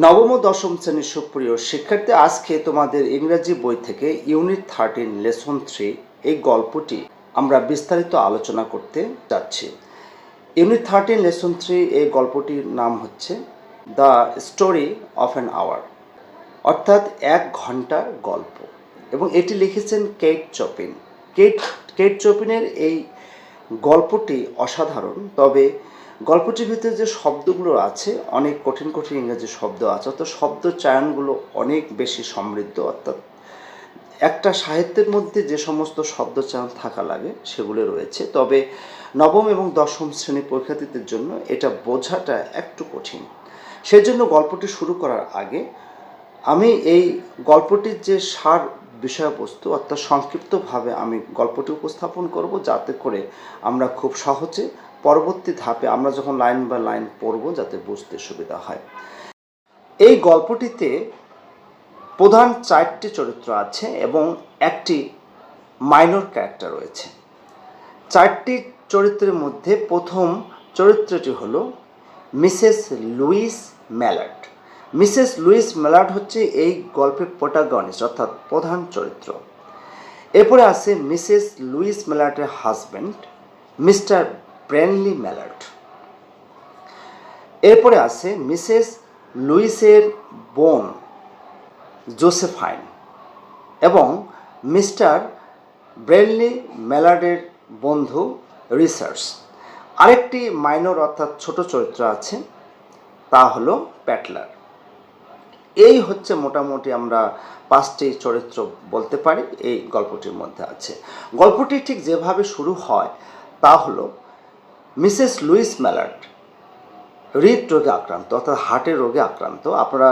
নবম দশম শ্রেণির সুপ্রিয় শিক্ষার্থী, আজকে তোমাদের ইংরেজি বই থেকে ইউনিট থার্টিন লেসন থ্রি এই গল্পটি আমরা বিস্তারিত আলোচনা করতে যাচ্ছি। ইউনিট থার্টিন লেসন থ্রি এই গল্পটির নাম হচ্ছে the story of an hour অর্থাৎ এক ঘণ্টার গল্প। এবং এটি লিখেছেন কেট চপিন। কেট কেট চপিনের এই গল্পটি অসাধারণ, তবে গল্পটির ভিতরে যে শব্দগুলো আছে, অনেক কঠিন কঠিন ইংরেজি শব্দ আছে, অর্থাৎ শব্দ চয়নগুলো অনেক বেশি সমৃদ্ধ, অর্থাৎ একটা সাহিত্যের মধ্যে যে সমস্ত শব্দ চয়ন থাকা লাগে সেগুলো রয়েছে। তবে নবম এবং দশম শ্রেণি পরীক্ষার্থীদের জন্য এটা বোঝাটা একটু কঠিন। সেজন্য গল্পটি শুরু করার আগে আমি এই গল্পটির যে সার বিষয়বস্তু, অর্থাৎ সংক্ষিপ্তভাবে আমি গল্পটি উপস্থাপন করব, যাতে করে আমরা খুব সহজে পরবর্তী ধাপে আমরা যখন লাইন বা লাইন পড়ব যাতে বুঝতে সুবিধা হয়। এই গল্পটিতে প্রধান চারটি চরিত্র আছে এবং একটি মাইনর ক্যারেক্টার রয়েছে। চারটি চরিত্রের মধ্যে প্রথম চরিত্রটি হলো Mrs Louise Mallard Mrs Louise Mallard হচ্ছে এই গল্পের প্রোটাগনিস্ট, অর্থাৎ প্রধান চরিত্র। এরপরে আছে মিসেস লুইস ম্যালার্টের হাজব্যান্ড, মিস্টার ব্রেনলি ম্যালার্ট এরপরে আছে মিসেস লুইসের বোন জোসেফাইন এবং মিস্টার ব্রেনলি ম্যালার্ডের বন্ধু রিসার্চ আরেকটি মাইনর অর্থাৎ ছোট চরিত্র আছে, তা হলো প্যাটলার। এই হচ্ছে মোটামুটি আমরা পাঁচটি চরিত্র বলতে পারি, এই গল্পটির মধ্যে আছে। গল্পটি ঠিক যেভাবে শুরু হয় তা হলো মিসেস লুইস ম্যালার্ট হৃদরোগে আক্রান্ত অর্থাৎ হার্টের রোগে আক্রান্ত। আপনারা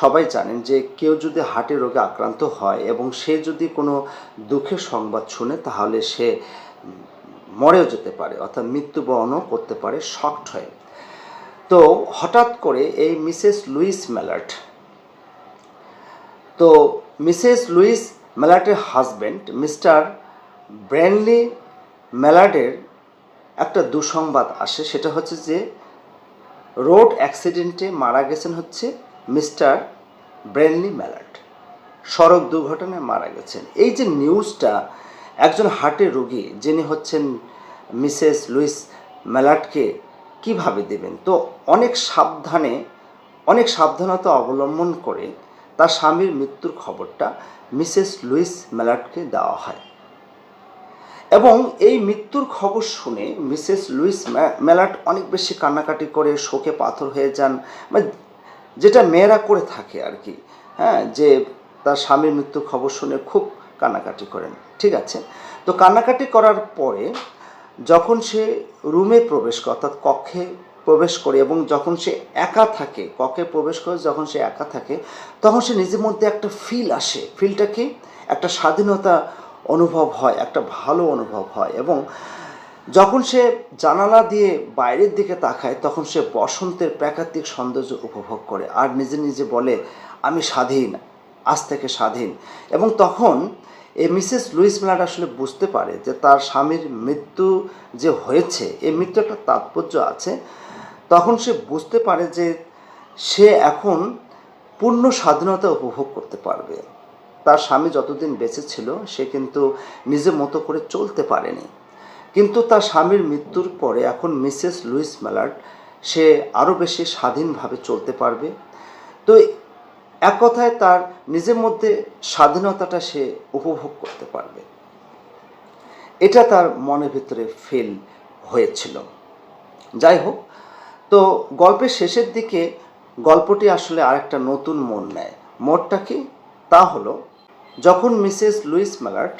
সবাই জানেন যে কেউ যদি হার্টের রোগে আক্রান্ত হয় এবং সে যদি কোনো দুঃখের সংবাদ শুনে, তাহলে সে মরেও যেতে পারে, অর্থাৎ মৃত্যুবরণও করতে পারে, শক্ট হয়ে। তো হঠাৎ করে এই মিসেস লুইস ম্যালার্ট তো মিসেস লুইস ম্যালার্টের হাজব্যান্ড মিস্টার ব্র্যানলি ম্যালার্ডের একটা দুঃসংবাদ আসে, সেটা হচ্ছে যে রোড অ্যাক্সিডেন্টে মারা গেছেন হচ্ছে মিস্টার ব্রেনলি ম্যালার্ট সড়ক দুর্ঘটনায় মারা গেছেন। এই যে নিউজটা, একজন হার্টের রোগী যিনি হচ্ছেন মিসেস লুইস ম্যালার্টকে কীভাবে দেবেন? তো অনেক সাবধানে, অনেক সাবধানতা অবলম্বন করে তার স্বামীর মৃত্যুর খবরটা মিসেস লুইস ম্যালার্টকে দেওয়া হয়। এবং এই মৃত্যুর খবর শুনে মিসেস লুইস মেলাট অনেক বেশি কান্নাকাটি করে শোকে পাথর হয়ে যান। মানে যেটা মেয়েরা করে থাকে আর কি। হ্যাঁ যে তার স্বামীর মৃত্যুর খবর শুনে খুব কান্নাকাটি করেন। ঠিক আছে? তো কান্নাকাটি করার পরে যখন সে রুমে প্রবেশ করে, অর্থাৎ কক্ষে প্রবেশ করে এবং যখন সে একা থাকে, কক্ষে প্রবেশ করে যখন সে একা থাকে, তখন সে নিজের মধ্যে একটা ফিল আসে। ফিলটা কি? একটা স্বাধীনতা অনুভব হয়, একটা ভালো অনুভব হয় এবং যখন সে জানালা দিয়ে বাইরের দিকে তাকায় তখন সে বসন্তের প্রাকৃতিক সৌন্দর্য উপভোগ করে আর নিজে নিজে বলে, আমি স্বাধীন, আজ থেকে স্বাধীন। এবং তখন এ মিসেস লুইস মেলার আসলে বুঝতে পারে যে তার স্বামীর মৃত্যু যে হয়েছে, এই মৃত্যু একটা তাৎপর্য আছে। তখন সে বুঝতে পারে যে সে এখন পূর্ণ স্বাধীনতা উপভোগ করতে পারবে। তার স্বামী যতদিন বেঁচে ছিল, সে কিন্তু নিজের মতো করে চলতে পারেনি। কিন্তু তার স্বামীর মৃত্যুর পরে এখন মিসেস লুইস ম্যালার্ড, সে আরও বেশি স্বাধীনভাবে চলতে পারবে। তো এক কথায় তার নিজের মধ্যে স্বাধীনতাটা সে উপভোগ করতে পারবে। এটা তার মনের ভিতরে ফিল হয়েছিল। যাই হোক, তো গল্পের শেষের দিকে গল্পটি আসলে আরেকটা নতুন মোড় নেয়। মোড়টা কি? তা হলো যখন মিসেস লুইস ম্যালার্ট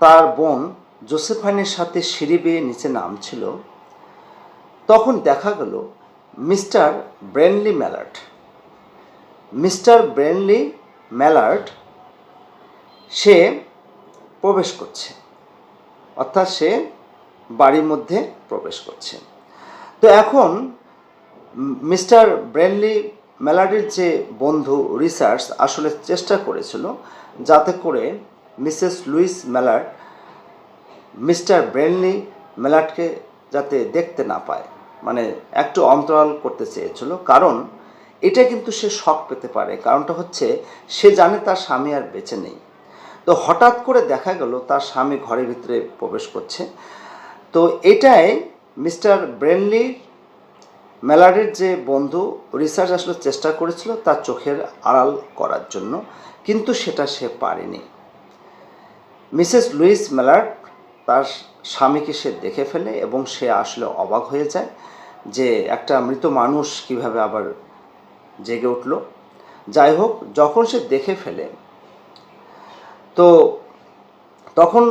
তার বোন জোসেফাইনের সাথে সিঁড়ি বেয়ে নিচে নামছিল, তখন দেখা গেল মিস্টার ব্রেনলি ম্যালার্ট মিস্টার ব্রেনলি ম্যালার্ট সে প্রবেশ করছে। অর্থাৎ সে বাড়ির মধ্যে প্রবেশ করছে। তো এখন মিস্টার ব্রেনলি মেলাডির যে বন্ধু রিসার্চ আসলে চেষ্টা করেছিল যাতে করে Mrs Louise Mallard, Mr Brently মেলার্ডকে যাতে দেখতে না পায়। মানে একটু অন্তরাল করতে চেয়েছিল। কারণ এটা কিন্তু সে শখ পেতে পারে। কারণটা হচ্ছে সে জানে তার স্বামী আর বেঁচে নেই। তো হঠাৎ করে দেখা গেল তার স্বামী ঘরের ভিতরে প্রবেশ করছে। তো এটাই মিস্টার ব্রেনলি মেলাডের যে বন্ধু রিসার্চ আসলে চেষ্টা করেছিল তার চোখের আড়াল করার জন্য, কিন্তু সেটা সে পারেনি। মিসেস লুইস মেলার্ড তার স্বামীকে সে দেখে ফেলে এবং সে আসলে অবাক হয়ে যায় যে একটা মৃত মানুষ কীভাবে আবার জেগে উঠল। যাই হোক, যখন সে দেখে ফেলে, তো তখন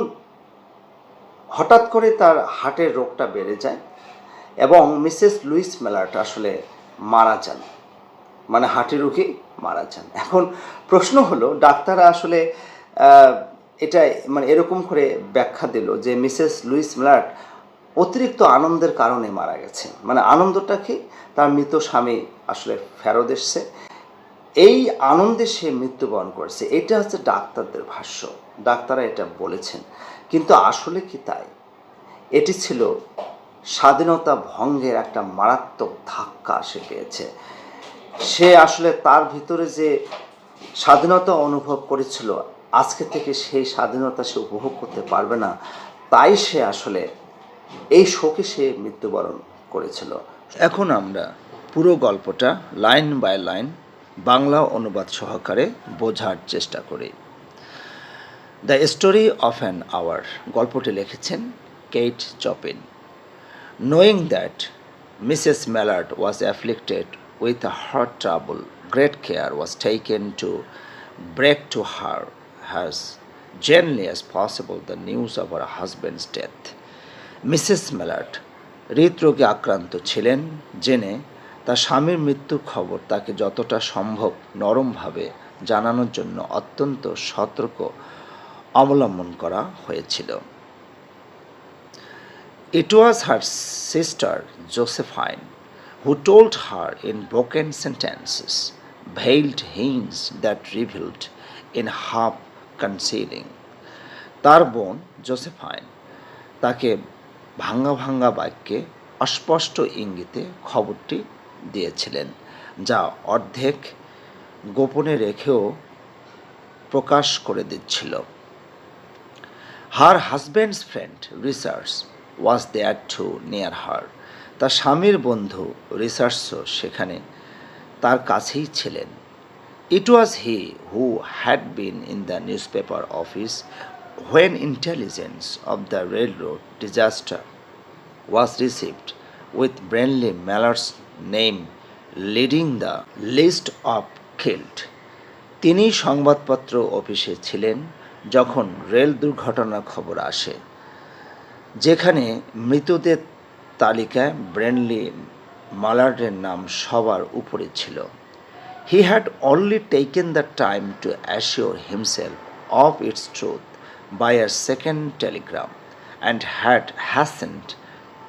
হঠাৎ করে তার হার্টের রোগটা বেড়ে যায়। এবং মিসেস লুইস মেলার্ট আসলে মারা যান। মানে হার্টের রোগী মারা যান। এখন প্রশ্ন হলো, ডাক্তাররা আসলে এটা মানে এরকম করে ব্যাখ্যা দিল যে মিসেস লুইস মেলার্ট অতিরিক্ত আনন্দের কারণে মারা গেছে মানে আনন্দটা কি? তার মৃত স্বামী আসলে ফেরত এসছে। এই আনন্দে সে মৃত্যুবরণ করেছে। এটা হচ্ছে ডাক্তারদের ভাষ্য। ডাক্তাররা এটা বলেছেন। কিন্তু আসলে কি তাই? এটি ছিল স্বাধীনতা ভঙ্গের একটা মারাত্মক ধাক্কা সে পেয়েছে। সে আসলে তার ভিতরে যে স্বাধীনতা অনুভব করেছিল, আজকে থেকে সেই স্বাধীনতা সে উপভোগ করতে পারবে না, তাই সে আসলে এই শোকে সে মৃত্যুবরণ করেছিল। এখন আমরা পুরো গল্পটা লাইন বাই লাইন বাংলা অনুবাদ সহকারে বোঝার চেষ্টা করি। The story of an hour গল্পটি লিখেছেন Kate Chopin. Knowing that Mrs Mallard was afflicted with a heart trouble great care was taken to break to her as gently as possible the news of her husband's death. Mrs Mallard হৃদরোগে আক্রান্ত ছিলেন জেনে তার স্বামীর মৃত্যুর খবর তাকে যতটা সম্ভব নরমভাবে জানানোর জন্য অত্যন্ত সতর্ক অবলম্বন করা হয়েছিল It was her sister Josephine who told her in broken sentences, veiled hints that revealed in half concealing. তার বোন জোসেফাইন তাকে ভাঙ্গা ভাঙ্গা বাক্যে অস্পষ্ট ইঙ্গিতে খবরটি দিয়েছিলেন যা অর্ধেক গোপনে রেখেও প্রকাশ করে দিচ্ছিল her husband's friend Richards was there too near her তার স্বামীর বন্ধু রিসার্চও সেখানে তার কাছেই ছিলেন। It was he who had been in the newspaper office when intelligence of the railroad disaster was received with Brently Mallard's name leading the list of killed. তিনি সংবাদপত্র অফিসে ছিলেন যখন রেল দুর্ঘটনার খবর আসে। যেখানে মৃতদের তালিকায় ব্রেনলি মালার্ডের নাম সবার উপরে ছিল he had only taken the time to assure himself of its truth by a second telegram and had hastened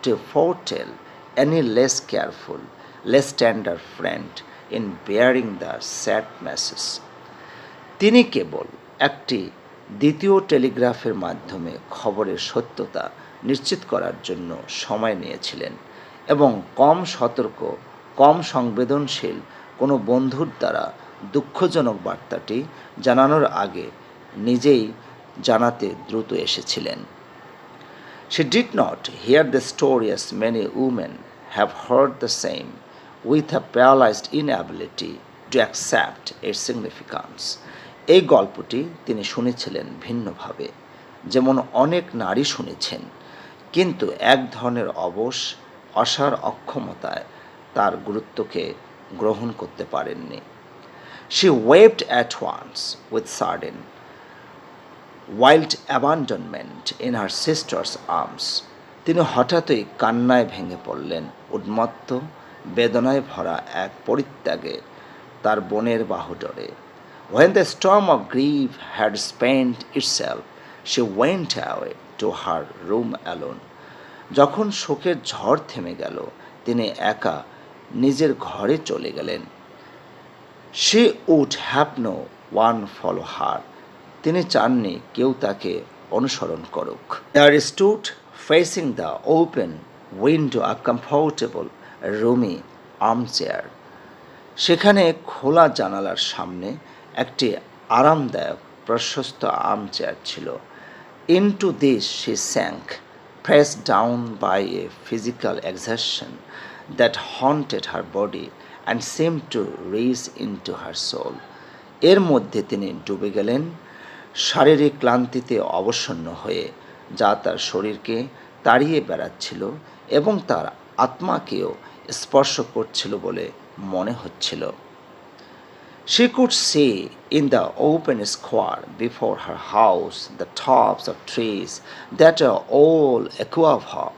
to foretell any less careful, less tender friend in bearing the sad message. তিনি কেবল একটি দ্বিতীয় টেলিগ্রাফের মাধ্যমে খবরের সত্যতা নিশ্চিত করার জন্য সময় নিয়েছিলেন এবং কম সতর্ক কম সংবেদনশীল কোনো বন্ধুর দ্বারা দুঃখজনক বার্তাটি জানানোর আগে নিজেই জানাতে দ্রুত এসেছিলেন She did not hear the story as many women have heard the same, with a paralyzed inability to accept its significance. এই গল্পটি তিনি শুনেছিলেন ভিন্নভাবে যেমন অনেক নারী শুনেছেন কিন্তু এক ধরনের অবশ, অসার অক্ষমতায় তার গুরুত্বকে গ্রহণ করতে পারেননি। She wept at once with sudden wild abandonment in her sister's arms তিনি হঠাৎই কান্নায় ভেঙে পড়লেন, উন্মত্ত, বেদনায় ভরা এক পরিত্যাগে তার বোনের বাহুডরে। When the storm of grief had spent itself she went away to her room alone. যখন শোকের ঝড় থেমে গেল, তিনি একা নিজের ঘরে চলে গেলেন। She would have no one follow her. তিনি চাননি কেউ তাকে অনুসরণ করুক। There stood facing the open window a comfortable roomy armchair সেখানে খোলা জানালার সামনে একটি আরামদায়ক, প্রশস্ত আর্ম চেয়ার ছিল। Into this she sank pressed down by a physical exertion that haunted her body and seemed to reach into her soul. এর মধ্যে তিনি ডুবে গেলেন, শারীরিক ক্লান্তিতে অবসন্ন হয়ে, যা তার শরীরকে তাড়িয়ে বেড়াচ্ছিল এবং তার আত্মাকেও স্পর্শ করছিল বলে মনে হচ্ছিল She could see in the open square before her house the tops of trees that are all aquava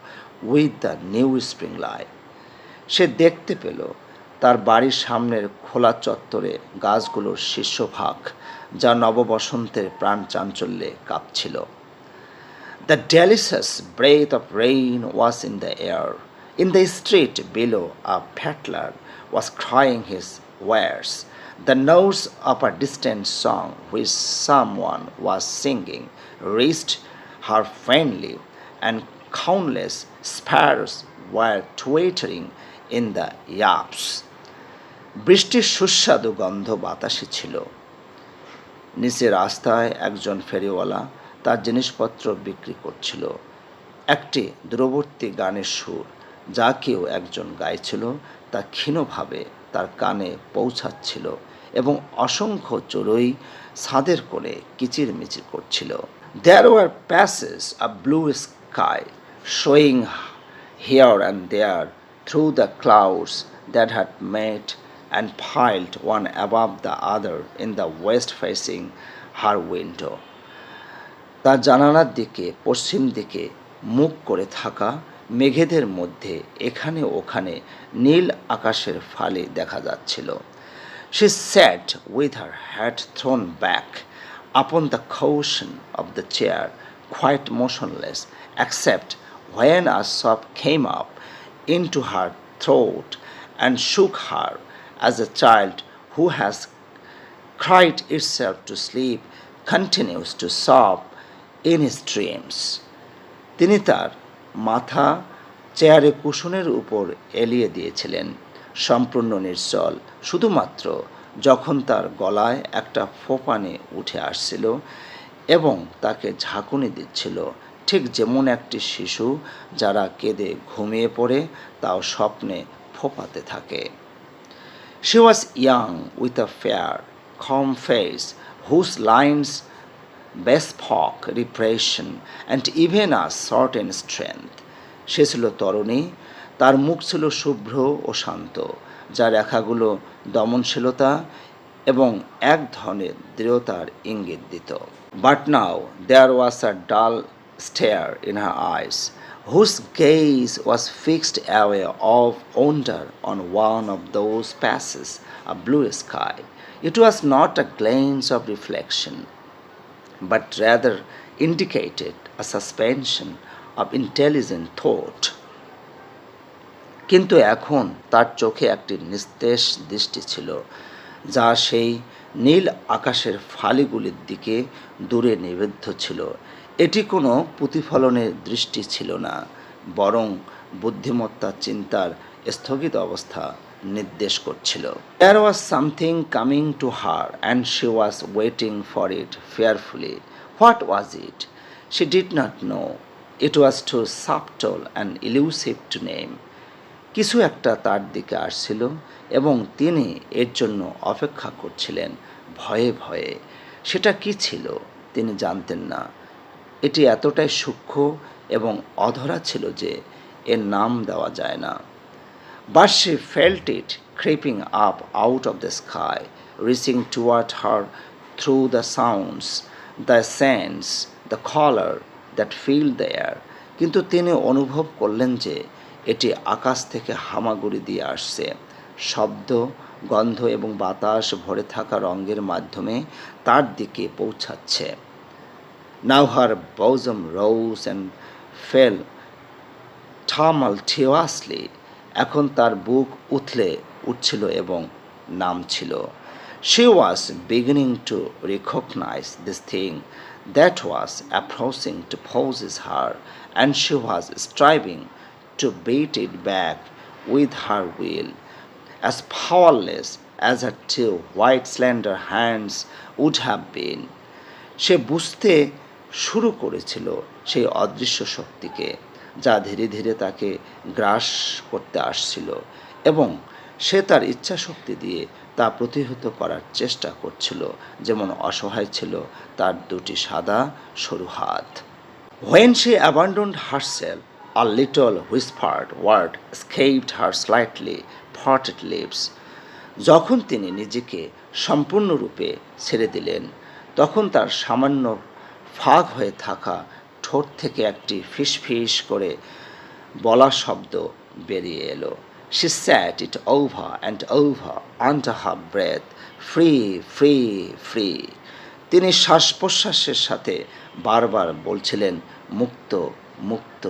with the new spring light. সে দেখতে পেল তার বাড়ির সামনের খোলা চত্বরে গাছগুলোর শীর্ষভাগ যা নববসন্তের প্রাণ চাঞ্চল্যে কাঁপছিল The delicious breath of rain was in the air. In the street below, a peddler was crying his wares. The notes of a distant song which someone was singing reached her faintly, and countless sparrows were twittering in the yaps. বৃষ্টির সুস্বাদু গন্ধ বাতাসে ছিল নিচে রাস্তায় একজন ফেরিওয়ালা তার জিনিসপত্র বিক্রি করছিল একটি দূরবর্তী গানের সুর যা কেউ একজন গাইছিল তা ক্ষীণভাবে তার কানে পৌঁছাচ্ছিল অসংখ্য চড়ুই ছাদের কোণে কিচিরমিচির করছিল there were patches a blue sky showing here and there through the clouds that had met and piled one above the other in the west facing her window. তার জানালার দিকে, পশ্চিম দিকে মুখ করে থাকা মেঘেদের মধ্যে এখানে ওখানে নীল আকাশের ফালি দেখা যাচ্ছিল She sat with her head thrown back upon the cushion of the chair, quite motionless, except when a sob came up into her throat and shook her as a child who has cried itself to sleep continues to sob in his dreams. তিনি তার মাথা চেয়ারে কুশনের উপর এলিয়ে দিয়েছিলেন সম্পূর্ণ নির্জল। শুধুমাত্র যখন তার গলায় একটা ফোপানে উঠে আসছিল এবং তাকে ঝাঁকুনি দিচ্ছিল ঠিক যেমন একটি শিশু যারা কেঁদে ঘুমিয়ে পড়ে তাও স্বপ্নে ফোপাতে থাকে। She was young with a fair, calm face whose lines repression and even a short certain strength সে ছিল তরুণী তার মুখ ছিল শুভ্র ও শান্ত, যা রেখাগুলো দমনশীলতা এবং এক ধরনের দৃঢ়তার ইঙ্গিত দিত। বাট নাও দেয়ার ওয়াজ আ ডাল stair in her eyes whose gaze was fixed away off yonder on one of those patches a blue sky it was not a glance of reflection but rather indicated a suspension of intelligent thought কিন্তু এখন তার চোখে একটি নিস্তেজ দৃষ্টি ছিল, যা সেই নীল আকাশের ফালিগুলির দিকে দূরে নিবেদ্ধ ছিল। এটি কোনো প্রতিফলনের দৃষ্টি ছিল না, বরং বুদ্ধিমত্তা চিন্তার স্থগিত অবস্থা নির্দেশ করছিল। There was something coming to her and she was waiting for it fearfully what was it she did not know it was too subtle and elusive to name কিছু একটা তার দিকে আসছিল এবং তিনি এর জন্য অপেক্ষা করছিলেন ভয়ে ভয়ে। সেটা কি ছিল তিনি জানতেন না। এটি এতটাই সূক্ষ্ম এবং অধরা ছিল যে এর নাম দেওয়া যায় না। But she felt it creeping up out of the sky reaching toward her through the sounds, the scents the colour that filled the air কিন্তু তিনি অনুভব করলেন যে এটি আকাশ থেকে হামাগুড়ি দিয়ে আসছে। শব্দ, গন্ধ এবং বাতাস ভরে থাকা রঙ্গের মাধ্যমে তার দিকে পৌঁছাচ্ছে। নাও হার বৌজম রৌস অ্যান্ড ফেল ঠামাল ঠিওয়াসলি এখন তার বুক উথলে উঠছিল এবং নাম ছিল she was beginning to recognise this thing that was approaching to possess her and she was striving to beat it back with her will, as powerless as her two white slender hands would have been. সে বুঝতে শুরু করেছিল সেই অদৃশ্য শক্তিকে যা ধীরে ধীরে তাকে গ্রাস করতে আসছিল এবং সে তার ইচ্ছা শক্তি দিয়ে তা প্রতিহত করার চেষ্টা করছিল যেমন অসহায় ছিল তার দুটি সাদা সরু হাত When she abandoned herself, A little whispered word escaped her slightly parted lips. যখন তিনি নিজেকে সম্পূর্ণরূপে ছেড়ে দিলেন, তখন তার সামান্য ফাঁক হয়ে থাকা ঠোঁট থেকে একটি ফিসফিস করে বলা শব্দ বেরিয়ে এলো she said it over and over under her breath free free free তিনি শ্বাস প্রশ্বাসের সাথে বারবার বলছিলেন, মুক্ত মুক্ত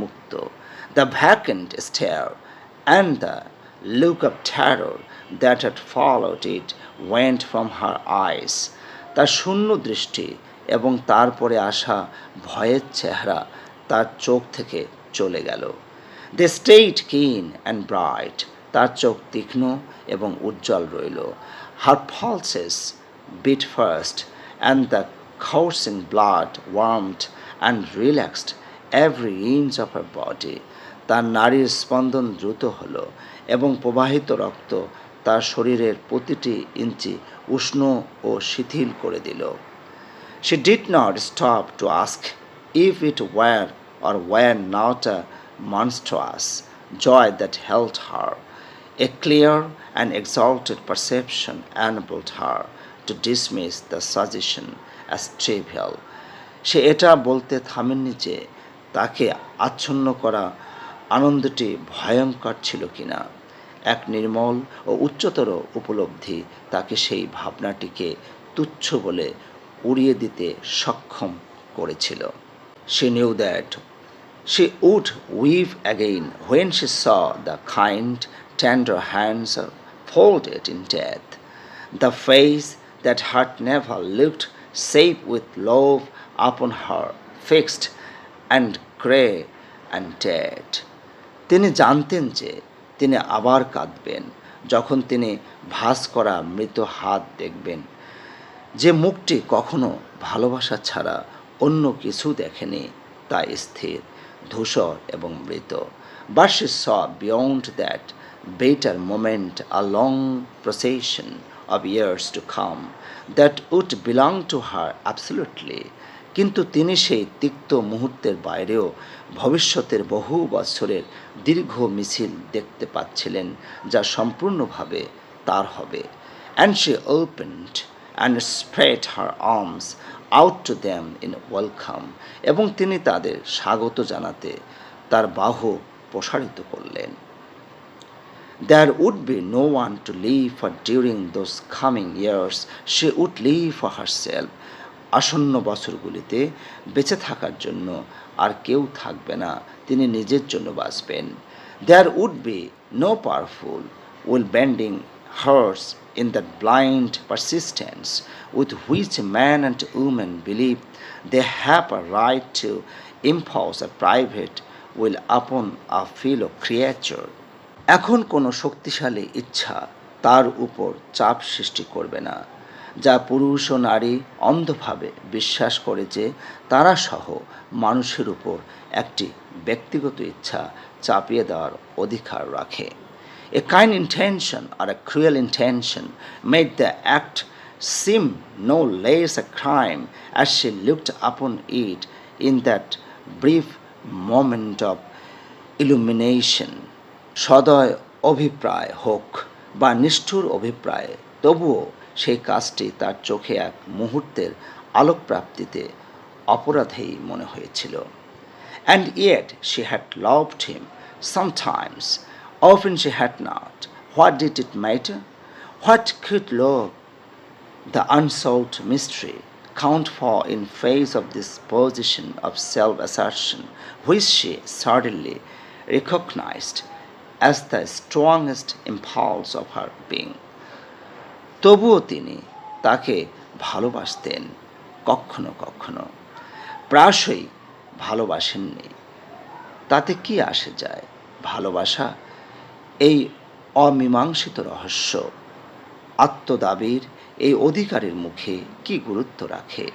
মুক্ত। The vacant stare and the look of terror that had followed it went from her eyes. তার শূন্য দৃষ্টি এবং তারপরে আসা ভয়ের চেহারা তার চোখ থেকে চলে গেল। They stayed keen and bright তার চোখ তীক্ষ্ণ এবং উজ্জ্বল রইল। Her pulses beat first and the coursing blood warmed and relaxed every inch of her body তার নারীর স্পন্দন দ্রুত হল এবং প্রবাহিত রক্ত তার শরীরের প্রতিটি ইঞ্চি উষ্ণ ও শিথিল করে দিল। She did not stop to ask if it were or were not a monstrous joy that held her a clear and exalted perception enabled her to dismiss the suggestion as trivial সে এটা বলতে থামেননি যে তাকে আচ্ছন্ন করা আনন্দটি ভয়ঙ্কর ছিল কিনা। এক নির্মল ও উচ্চতর উপলব্ধি তাকে সেই ভাবনাটিকে তুচ্ছ বলে উড়িয়ে দিতে সক্ষম করেছিল। She knew that she would weep again when she saw the kind tender hands folded at in death the face that had never looked save with love upon her fixed and grey and dead. তিনি জানতেন যে তিনি আবার কাঁদবেন যখন তিনি ভাস করা মৃত হাত দেখবেন যে মুখটি কখনো ভালোবাসা ছাড়া অন্য কিছু দেখেনি তা স্থির ধূসর এবং মৃত But she saw beyond that better moment a long procession of years to come that would belong to her absolutely. কিন্তু তিনি সেই তিক্ত মুহূর্তের বাইরেও ভবিষ্যতের বহু বছরের দীর্ঘ মিছিল দেখতে পাচ্ছিলেন, যা সম্পূর্ণভাবে তার হবে and she opened and spread her arms out to them in welcome এবং তিনি তাদের স্বাগত জানাতে তার বাহু প্রসারিত করলেন There would be no one to live for during those coming years. She would live for herself. আসন্ন বছরগুলিতে বেঁচে থাকার জন্য আর কেউ থাকবে না, তিনি নিজের জন্য বাঁচবেন। There would be no powerful will bending hers in that blind persistence with which men and women believe they have a right to impose a private will upon a fellow of creature এখন কোনো শক্তিশালী ইচ্ছা তার উপর চাপ সৃষ্টি করবে না। যা পুরুষ ও নারী অন্ধভাবে বিশ্বাস করে যে তারা সহ মানুষের উপর একটি ব্যক্তিগত ইচ্ছা চাপিয়ে দেওয়ার অধিকার রাখে। A kind intention or a cruel intention made the act seem no less a crime as she looked upon it in that brief moment of illumination সদয় অভিপ্রায় হোক বা নিষ্ঠুর অভিপ্রায়, তবুও সেই কাজটি তার চোখে এক মুহূর্তের আলোকপ্রাপ্তিতে অপরাধেই মনে হয়েছিল and yet she had loved him sometimes often she had not what did it matter what could love the unsolved mystery count for in face of this position of self-assertion which she suddenly recognized as the strongest impulse of her being তবুও তিনি তাকে ভালোবাসতেন কখনো কখনো। প্রায়শই ভালোবাসেননি। তাতে কি আসে যায়? ভালোবাসা, এই অমীমাংসিত রহস্য, আত্মদাবির এই অধিকারের মুখে কি গুরুত্ব রাখে?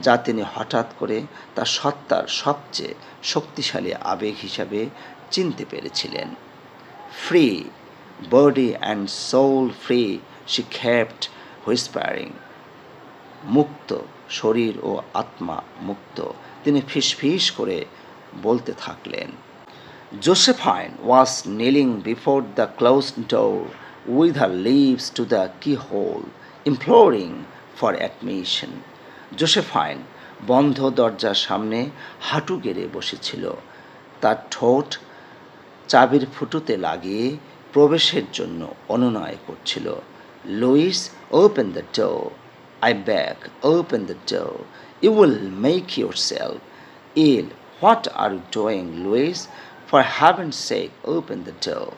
যা তিনি হঠাৎ করে তার সত্তার সবচেয়ে শক্তিশালী আবেগ হিসাবে চিনতে পেরেছিলেন। Free, body and soul free she kept whispering মুক্ত শরীর ও আত্মা মুক্ত তিনি ফিসফিস করে বলতে থাকলেন Josephine was kneeling before the closed door with her lips to the keyhole, imploring for admission. Josephine বন্ধ দরজার সামনে হাঁটু গেড়ে বসেছিল তার ঠোঁট চাবির ফুটুতে লাগিয়ে প্রবেশের জন্য অনুনয় করছিল open the door I beg open the door you will make yourself ill what are you doing Louise for heaven's sake open the door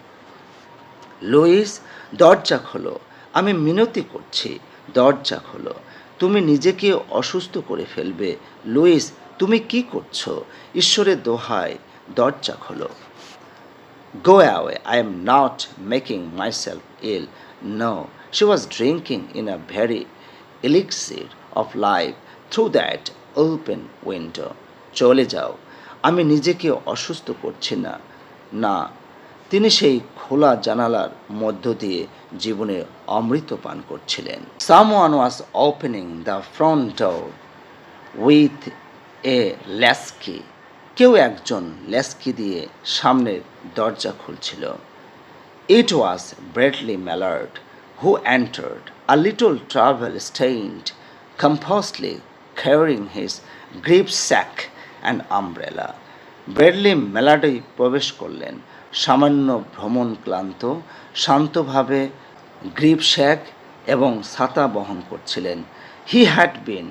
Louise দরজা খোলো। আমি মিনতি করছি। দরজা খোলো। তুমি নিজেকে অসুস্থ করে ফেলবে। লুইস তুমি কি করছ? ঈশ্বরের দোহায় দরজা খোলো। Go away, I am not making myself ill. No, she was drinking in a very elixir of life through that open window. চলে যাও। আমি নিজেকে অসুস্থ করছি না। না, তিনি সেই খোলা জানালার মধ্য দিয়ে জীবনে অমৃত পান করছিলেন। Someone was opening the front door with a latchkey কেউ একজন ল্যাস্কি দিয়ে সামনের দরজা খুলছিল। It was Brently Mallard who entered a little travel stained composedly carrying his grip sack and umbrella Brently Mallard প্রবেশ করলেন। সামান্য ভ্রমণ ক্লান্ত, শান্তভাবে গ্রিপ শ্যাক এবং ছাতা বহন করছিলেন। He had been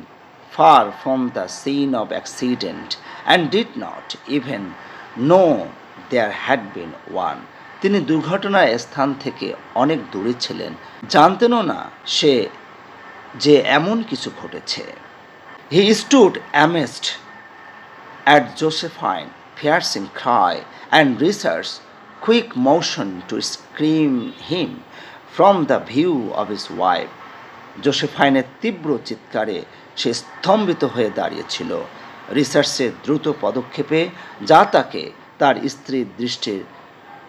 far from the scene of accident and did not even know there had been one. তিনি দুর্ঘটনার স্থান থেকে অনেক দূরে ছিলেন। জানতেনও না সে যে এমন কিছু ঘটেছে। He stood aghast at Josephine, piercing cry, and Richard's quick motion to screen him from the view his wife. জোসেফাইনের তীব্র চিৎকারে সে স্তম্ভিত হয়ে দাঁড়িয়েছিল। রিসার্চের দ্রুত পদক্ষেপে যা তাকে তার স্ত্রীর দৃষ্টির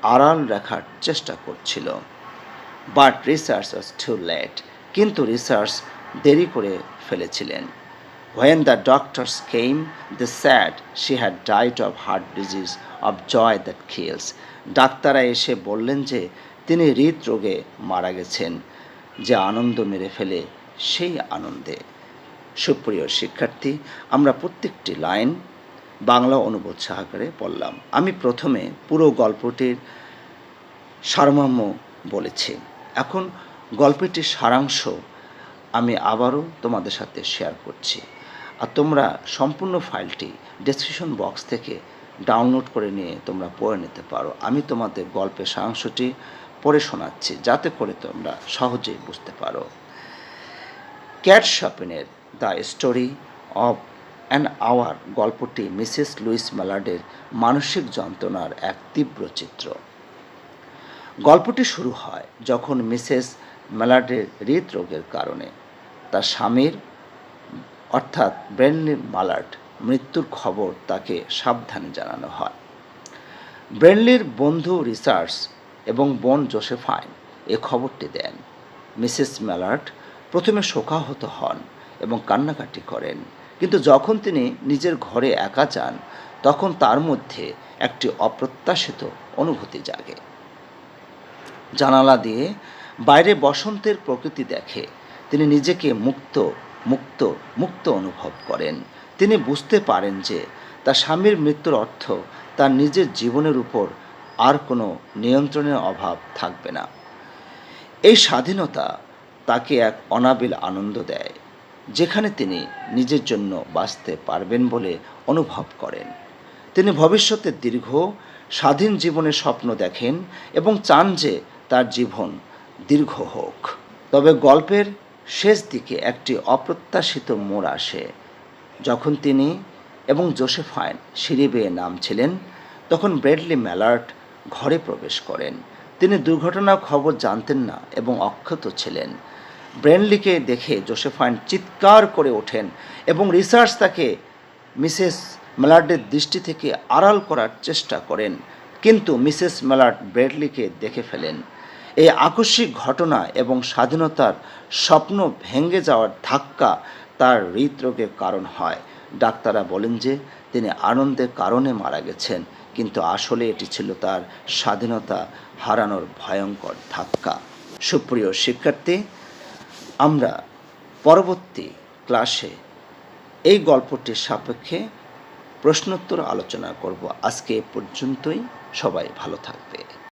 আড়াল রাখার চেষ্টা করছিল। But Richards was too late কিন্তু রিসার্চ দেরি করে ফেলেছিলেন। When the doctors came, they said she had died of heart disease of joy that kills. ডাক্তাররা এসে বললেন যে তিনি হৃদরোগে মারা গেছেন যে আনন্দ মেরে ফেলে সেই আনন্দে। সুপ্রিয় শিক্ষার্থী আমরা প্রত্যেকটি লাইন বাংলা অনুবাদ সহকারে পড়লাম। আমি প্রথমে পুরো গল্পটির সারমর্ম বলেছি। এখন গল্পটির সারাংশ আমি আবারও তোমাদের সাথে শেয়ার করছি। আর তোমরা সম্পূর্ণ ফাইলটি ডেসক্রিপশন বক্স থেকে ডাউনলোড করে নিয়ে তোমরা পড়ে নিতে পারো। আমি তোমাদের গল্পের সারাংশটি পড়ে শোনাচ্ছি, যাতে করে তোমরা সহজেই বুঝতে পারো। Kate শপিনের the story of an hour গল্পটি মিসেস লুইস ম্যালার্ডের মানসিক যন্ত্রণার এক তীব্র চিত্র। গল্পটি শুরু হয় যখন মিসেস ম্যালার্ডের হৃদরোগের কারণে। তার স্বামীর, অর্থাৎ ব্রেনলি মালার্ড, মৃত্যুর খবর তাকে সাবধানে জানানো হয়। ব্রেনলির বন্ধু রিসার্চ এবং বোন জোসেফাইন এ খবরটি দেন। মিসেস ম্যালার্ড প্রথমে শোকাহত হন এবং কান্নাকাটি করেন। কিন্তু যখন তিনি নিজের ঘরে একা যান, তখন তার মধ্যে একটি অপ্রত্যাশিত অনুভূতি জাগে। জানালা দিয়ে বাইরে বসন্তের প্রকৃতি দেখে তিনি নিজেকে মুক্ত মুক্ত মুক্ত অনুভব করেন। তিনি বুঝতে পারেন যে তার স্বামীর মৃত্যুর অর্থ তার নিজের জীবনের উপর আর কোনো নিয়ন্ত্রণের অভাব থাকবে না। এই স্বাধীনতা তাকে এক অনাবিল আনন্দ দেয়। যেখানে তিনি নিজের জন্য বাঁচতে পারবেন বলে অনুভব করেন। তিনি ভবিষ্যতের দীর্ঘ, স্বাধীন জীবনের স্বপ্ন দেখেন এবং চান যে তার জীবন দীর্ঘ হোক। তবে গল্পের শেষ দিকে একটি অপ্রত্যাশিত মোড় আসে। যখন তিনি এবং জোসেফাইন সিঁড়ি বেয়ে নামছিলেন, তখন ব্রেডলি ম্যালার্ট ঘরে প্রবেশ করেন। তিনি দুর্ঘটনার খবর জানতেন না এবং অক্ষত ছিলেন। ব্রেনলিকে দেখে জোসেফাইন চিৎকার করে ওঠেন এবং রিসার্চ তাকে মিসেস মেলার্ডের দৃষ্টি থেকে আড়াল করার চেষ্টা করেন, কিন্তু মিসেস মেলার্ড ব্রেডলিকে দেখে ফেলেন। এই আকস্মিক ঘটনা এবং স্বাধীনতার স্বপ্ন ভেঙে যাওয়ার ধাক্কা তার হৃদরোগের কারণ হয়। ডাক্তাররা বলেন যে, তিনি আনন্দের কারণে মারা গেছেন, কিন্তু আসলে এটি ছিল তার স্বাধীনতা হারানোর ভয়ঙ্কর ধাক্কা। সুপ্রিয় শিক্ষার্থী আমরা পরবর্তী ক্লাসে এই গল্পটির সাপেক্ষে প্রশ্নোত্তর আলোচনা করব। আজকে পর্যন্তই। সবাই ভালো থাকবে।